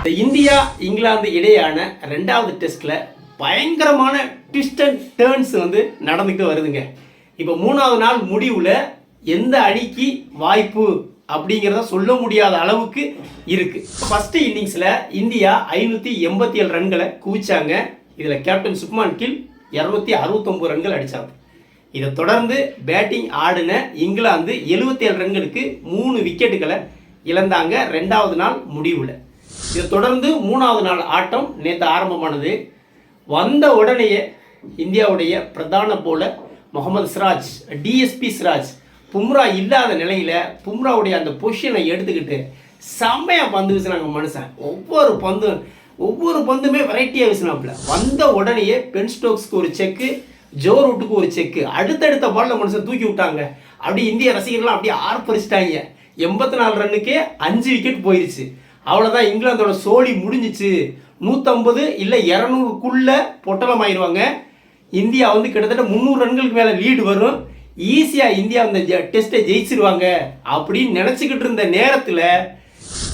இந்த இந்தியா இங்கிலாந்து இடையான ரெண்டாவது டெஸ்ட்ல பயங்கரமான ட்விஸ்ட் அண்ட் டேர்ன்ஸ் வந்து நடந்துக்கிட்டு வருதுங்க. இப்போ மூணாவது நாள் முடிவில் எந்த அணிக்கு வாய்ப்பு அப்படிங்கிறத சொல்ல முடியாத அளவுக்கு இருக்குது ஃபஸ்ட்டு இன்னிங்ஸில் இந்தியா ஐநூற்றி எண்பத்தி ஏழு ரன்களை குவிச்சாங்க. இதில் கேப்டன் சுப்மான் கில் இரநூத்தி அறுபத்தொம்பது ரன்கள் அடித்தாங்க இதை தொடர்ந்து பேட்டிங் ஆடின இங்கிலாந்து 77 ரன்களுக்கு மூணு விக்கெட்டுகளை இழந்தாங்க ரெண்டாவது நாள் முடிவில். இதை தொடர்ந்து மூணாவது நாள் ஆட்டம் நேற்று ஆரம்பமானது. வந்த உடனேயே இந்தியாவுடைய பிரதான போல முகமது சிராஜ் டிஎஸ்பி சிராஜ் பும்ரா இல்லாத நிலையில் பும்ராவுடைய அந்த பொசிஷனை எடுத்துக்கிட்டு செம்மையாக பந்து வீசினாங்க மனுஷன். ஒவ்வொரு பந்தும் ஒவ்வொரு பந்துமே வெரைட்டியாக வீசினாப்புல. வந்த உடனேயே பென் ஸ்டோக்ஸ்க்கு ஒரு செக்கு ஜோ ரூட்டுக்கு ஒரு செக்கு அடுத்தடுத்த பால்ல மனுஷன் தூக்கி விட்டாங்க. அப்படி இந்திய ரசிகர்கள்லாம் அப்படியே ஆர்ப்பரிச்சிட்டாங்க. எண்பத்தி நாலு ரன்னுக்கே அஞ்சு விக்கெட் போயிருச்சு. அவ்வளோதான் இங்கிலாந்தோட சோழி முடிஞ்சிச்சு. நூற்றம்பது இல்லை இரநூறுக்குள்ள பொட்டலம் ஆயிடுவாங்க இந்தியா வந்து கிட்டத்தட்ட முந்நூறு ரன்களுக்கு மேலே லீடு வரும். ஈஸியாக இந்தியா அந்த டெஸ்ட்டை ஜெயிச்சிருவாங்க. அப்படின்னு நினச்சிக்கிட்டு இருந்த நேரத்தில்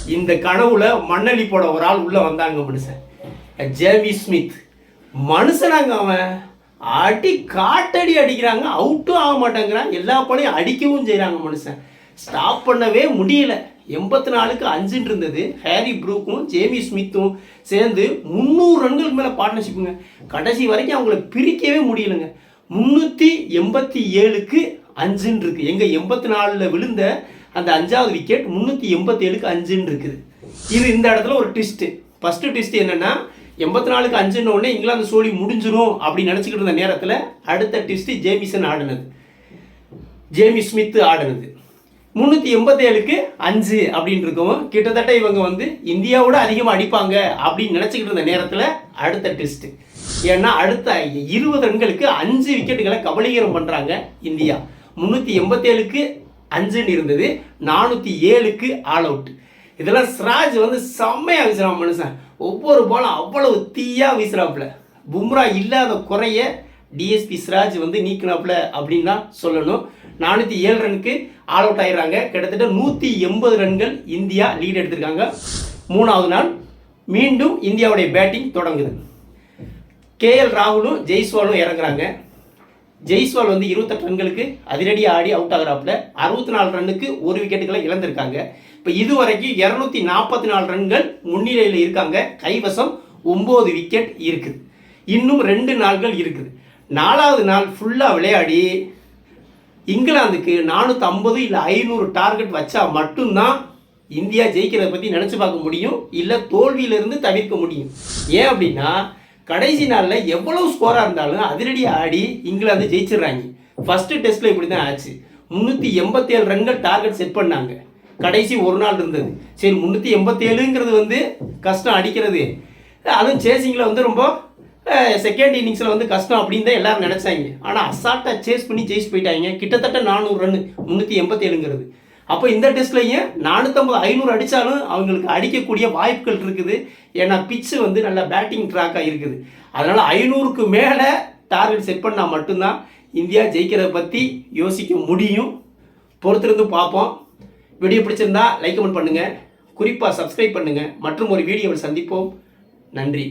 இந்த கனவுல மண்ணலி போட ஒரு ஆள் உள்ளே வந்தாங்க மனுஷன். JV Smith. மனுஷனாங்க அவன். அடி காட்டடி அடிக்கிறாங்க. அவுட்டும் ஆக மாட்டேங்கிறாங்க. எல்லா பணியும் அடிக்கவும் செய்கிறாங்க மனுஷன். ஸ்டாப் பண்ணவே முடியல. எண்பத்தி நாலுக்கு அஞ்சுன்னு இருந்தது. ஹேரி ப்ரூக்கும் ஜேமி ஸ்மித்தும் சேர்ந்து முந்நூறு ரன்களுக்கு மேலே பார்ட்னர்ஷிப்புங்க கடைசி வரைக்கும் அவங்கள பிரிக்கவே முடியலங்க. முந்நூற்றி எண்பத்தி ஏழுக்கு அஞ்சுன்னு இருக்கு. எங்கள் எண்பத்தி நாலில் விழுந்த அந்த அஞ்சாவது விக்கெட் முந்நூற்றி எண்பத்தேழுக்கு அஞ்சுன்னு இருக்குது. இது இந்த இடத்துல ஒரு ட்விஸ்ட்டு ஃபஸ்ட்டு ட்விஸ்ட் என்னென்னா எண்பத்தி நாலுக்கு அஞ்சுன்னு உடனே இங்கிலாந்து சோழி முடிஞ்சிடும் அப்படின்னு நினச்சிக்கிட்டு இருந்த நேரத்தில் அடுத்த ட்விஸ்ட்டு ஜேமிசன் ஆடினது. ஜேமி ஸ்மித் ஆடினது. முந்நூற்றி எண்பத்தேழுக்கு அஞ்சு அப்படின்னு இருக்கவும் கிட்டத்தட்ட இவங்க வந்து இந்தியாவோட அதிகமாக அடிப்பாங்க அப்படின்னு நினச்சிக்கிட்டு இருந்த நேரத்தில் அடுத்த டெஸ்ட்டு ஏன்னா அடுத்த இருபது ரன்களுக்கு அஞ்சு விக்கெட்டுகளை கபலீகரம் பண்ணுறாங்க இந்தியா. முந்நூற்றி எண்பத்தேழுக்கு அஞ்சுன்னு இருந்தது. நானூற்றி ஏழுக்கு ஆல் அவுட் இதெல்லாம் ஸ்ராஜ் வந்து செம்மையாக வீசுகிறான் மனுஷன். ஒவ்வொரு பாலும் அவ்வளவு தீயாக வீசுகிறாப்புல பும்ரா இல்லாத குறைய டிஎஸ்பி சிராஜ் வந்து நீக்கினாப்புல அப்படின்னு தான் சொல்லணும். நானூற்றி ஏழு ரனுக்கு ஆல் அவுட் ஆயிடுறாங்க. கிட்டத்தட்ட நூற்றி எண்பது ரன்கள் இந்தியா லீட் எடுத்திருக்காங்க. மூணாவது நாள் மீண்டும் இந்தியாவுடைய பேட்டிங் தொடங்குது. கேஎல் ராகுலும் ஜெய்ஸ்வாலும் இறங்குறாங்க. ஜெய்ஸ்வால் வந்து இருபத்தெட்டு ரன்களுக்கு அதிரடியாக ஆடி அவுட் ஆகிறாப்புல. அறுபத்தி நாலு ரன்னுக்கு ஒரு விக்கெட்டுகளை இழந்திருக்காங்க. இப்போ இதுவரைக்கும் இரநூத்தி நாற்பத்தி நாலு ரன்கள் முன்னிலையில் இருக்காங்க. கைவசம் ஒம்பது விக்கெட் இருக்குது இன்னும் ரெண்டு நாள்கள் இருக்குது நாலாவது நாள் ஃபுல்லாக விளையாடி இங்கிலாந்துக்கு நானூற்றி ஐம்பது இல்லை ஐநூறு டார்கெட் வச்சா மட்டும்தான் இந்தியா ஜெயிக்கிறத பற்றி நினச்சி பார்க்க முடியும். இல்லை தோல்வியிலிருந்து தவிர்க்க முடியும். ஏன் அப்படின்னா கடைசி நாளில் எவ்வளவு ஸ்கோராக இருந்தாலும் அதிரடி ஆடி இங்கிலாந்து ஜெயிச்சிடுறாங்க. ஃபஸ்ட்டு டெஸ்ட்டில் இப்படி தான் ஆச்சு. முந்நூற்றி எண்பத்தேழு ரன்கள் டார்கெட் செட் பண்ணாங்க. கடைசி ஒரு நாள் இருந்தது. சரி முந்நூற்றி எண்பத்தேழுங்கிறது வந்து கஷ்டம் அடிக்கிறது. அதுவும் சேசிங்கில் வந்து ரொம்ப செகண்ட் இன்னிங்ஸில் வந்து கஷ்டம் அப்படின்னு தான் எல்லாரும் நினச்சாங்க. ஆனால் அசால்ட்டாக சேஸ் பண்ணி ஜெயிச்சு போயிட்டாங்க. கிட்டத்தட்ட நானூறு ரன் முந்நூற்றி எண்பத்தேழுங்கிறது. அப்போ இந்த டெஸ்ட்லையும் நானூற்றம்பது ஐநூறு அடித்தாலும் அவங்களுக்கு அடிக்கக்கூடிய வாய்ப்புகள் இருக்குது. ஏன்னா பிச்சு வந்து நல்ல பேட்டிங் ட்ராக்காக இருக்குது. அதனால் ஐநூறுக்கு மேலே டார்கெட் செட் பண்ணால் மட்டும்தான் இந்தியா ஜெயிக்கிறத பற்றி யோசிக்க முடியும். பொறுத்திருந்து பார்ப்போம். வீடியோ பிடிச்சிருந்தா லைக் கமெண்ட் பண்ணுங்கள் குறிப்பாக சப்ஸ்கிரைப் பண்ணுங்கள் மற்றும் ஒரு வீடியோவில் சந்திப்போம். நன்றி.